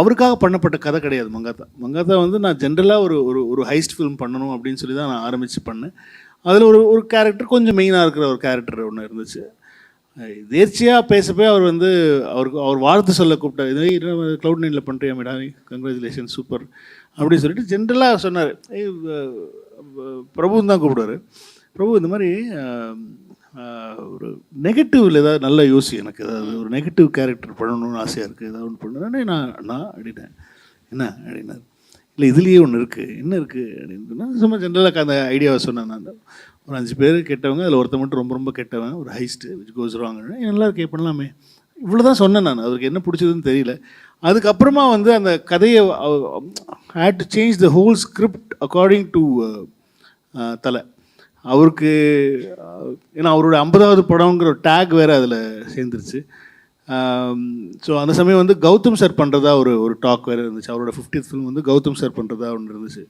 அவருக்காக பண்ணப்பட்ட கதை கிடையாது. மங்காத்தா மங்காத்தா வந்து நான் ஜென்ரலாக ஒரு ஒரு ஒரு ஹைஸ்ட் ஃபிலிம் பண்ணணும் அப்படின்னு சொல்லி தான் நான் ஆரம்பித்து பண்ணேன். அதில் ஒரு ஒரு கேரக்டர் கொஞ்சம் மெயினாக இருக்கிற ஒரு கேரக்டர் ஒன்று இருந்துச்சு. தேர்ச்சியாக பேசப்பே அவர் வந்து அவருக்கு அவர் வாழ்த்து சொல்ல கூப்பிட்டார். இது க்ளவுட் நைனில் பண்ணுறியா மேடம் கங்க்ராச்சுலேஷன் சூப்பர் அப்படின்னு சொல்லிட்டு ஜென்ரலாக சொன்னார். ஏய் பிரபுன்னு தான் கூப்பிடுவார். பிரபு இந்த மாதிரி ஒரு நெகட்டிவ்ல ஏதாவது நல்ல யோசி எனக்கு ஏதாவது ஒரு நெகட்டிவ் கேரக்டர் பண்ணணும்னு ஆசையாக இருக்குது ஏதாவது ஒன்று பண்ணணும் நான் நான் அப்படின்னேன் என்ன? அப்படின்னாரு. இல்லை இதுலேயே ஒன்று இருக்குது என்ன இருக்குது அப்படின்னு சொன்னால் சும்மா ஜென்ரலாக அந்த ஐடியாவை சொன்னேன் நான். ஒரு அஞ்சு பேர் கெட்டவங்க அதில் ஒருத்த மட்டும் ரொம்ப ரொம்ப கெட்டவன் ஒரு ஹைஸ்ட்டு விச் கோஸ் ராங் நல்லா இருக்கே பண்ணலாமே. இவ்வளோ தான் சொன்னேன் நான். அவருக்கு என்ன பிடிச்சதுன்னு தெரியல. அதுக்கப்புறமா வந்து அந்த கதையை had to change the whole script according to Thala. அவருக்கு ஏன்னா அவரோட ஐம்பதாவது படங்கிற ஒரு டேக் வேறு அதில் சேர்ந்துருச்சு. ஸோ அந்த சமயம் வந்து கௌதம் சார் பண்ணுறதா ஒரு ஒரு டாக் வேறு இருந்துச்சு. அவரோட ஃபிஃப்டித் ஃபிலிம் வந்து கௌதம் சார் பண்ணுறதா ஒன்று இருந்துச்சு.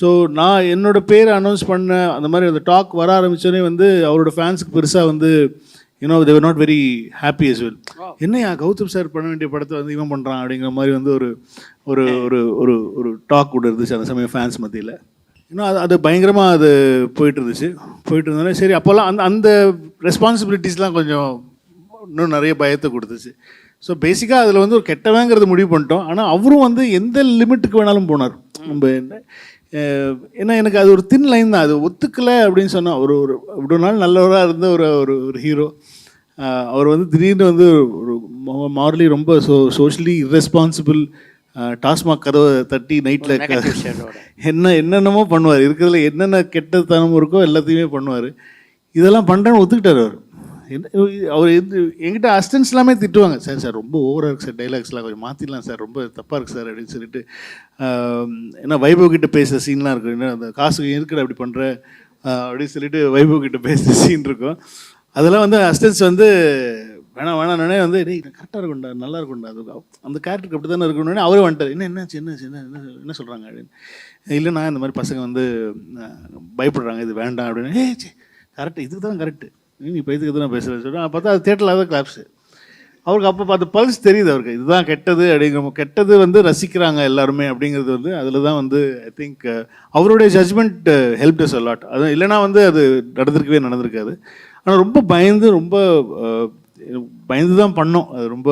ஸோ நான் என்னோட பேரை அனௌன்ஸ் பண்ண அந்த மாதிரி அந்த டாக் வர ஆரம்பித்தோடனே வந்து அவரோட ஃபேன்ஸுக்கு பெருசாக வந்து you know they're not very happy as well. என்னையா கௌதம் சார் பண்ண வேண்டிய படத்தை வந்து இவன் பண்ணுறான் அப்படிங்கிற மாதிரி வந்து ஒரு ஒரு ஒரு ஒரு ஒரு டாக் கூட இருந்துச்சு அந்த சமயம் ஃபேன்ஸ் மத்தியில். இன்னும் அது அது பயங்கரமாக அது போயிட்டு இருந்துச்சு போயிட்டு இருந்தோடனே சரி அப்போல்லாம் அந்த அந்த ரெஸ்பான்சிபிலிட்டிஸ்லாம் கொஞ்சம் இன்னும் நிறைய பயத்தை கொடுத்துச்சு. ஸோ பேசிக்காக அதில் வந்து ஒரு கெட்டவங்கிறது முடிவு பண்ணிட்டோம். ஆனால் அவரும் வந்து எந்த லிமிட்டுக்கு வேணாலும் போனார். நம்ம என்ன ஏன்னா எனக்கு அது ஒரு தின் லைன் தான். அது ஒத்துக்கலை அப்படின்னு சொன்னால் ஒரு ஒரு இவ்வளோ நாள் நல்லவராக இருந்த ஒரு ஒரு ஒரு ஹீரோ அவர் வந்து திடீர்னு வந்து ஒரு மாரலி ரொம்ப சோ சோஷியலி இர்ரெஸ்பான்சிபிள் டாஸ்மாக் கதவை தட்டி நைட்டில். என்ன என்னென்னமோ பண்ணுவார். இருக்கிறதுல என்னென்ன கெட்டத்தனம் இருக்கோ எல்லாத்தையுமே பண்ணுவார். இதெல்லாம் பண்ணுறேன்னு ஒத்துக்கிட்டார் அவர். என்ன அவர் எது என்கிட்ட அசிஸ்டன்ஸ் எல்லாமே திட்டுவாங்க. சார் சார் ரொம்ப ஓவராக இருக்குது சார் டைலாக்ஸ்லாம் கொஞ்சம் மாற்றிடலாம் சார். ரொம்ப தப்பாக இருக்குது சார் அப்படின்னு சொல்லிட்டு ஏன்னா வைபவ் கிட்ட பேசுகிற சீன்லாம் இருக்கும். என்ன அந்த காசு எதுக்குடா அப்படி பண்ணுற அப்படின்னு சொல்லிட்டு வைபவ் கிட்ட பேசுகிற சீன் இருக்கும். அதெல்லாம் வந்து அசிஸ்டன்ஸ் வந்து வேணாம் வேணாம்னே வந்து டேய் கரெக்டாக இருக்கும்டா நல்லா இருக்கும்டா அது அந்த கேரக்டருக்கு அப்படி தானே இருக்கணும்னே அவரே வந்துட்டார். என்ன என்னாச்சு என்ன என்ன என்ன சொல்கிறாங்க அப்படின்னு. இல்லைண்ணா இந்த மாதிரி பசங்க வந்து பயப்படுறாங்க இது வேண்டாம் அப்படின்னு. ஏ கரெக்ட் இதுக்கு தான் கரெக்டு நீ இப்போ இதுக்கு தான் பேசுகிறேன் சொல்கிறேன் பார்த்தா அது தேட்டரில் தான் கிளாப்ஸு அவருக்கு அப்போ பார்த்து பல்ஸ் தெரியுது அவருக்கு. இதுதான் கெட்டது அப்படிங்கிற கெட்டது வந்து ரசிக்கிறாங்க எல்லாருமே அப்படிங்கிறது வந்து அதில் தான் வந்து ஐ திங்க் அவருடைய judgment helped us a lot அது இல்லைன்னா வந்து அது நடந்திருக்கவே நடந்திருக்காது. ஆனால் ரொம்ப பயந்து ரொம்ப பயந்து தான் பண்ணோம். அது ரொம்ப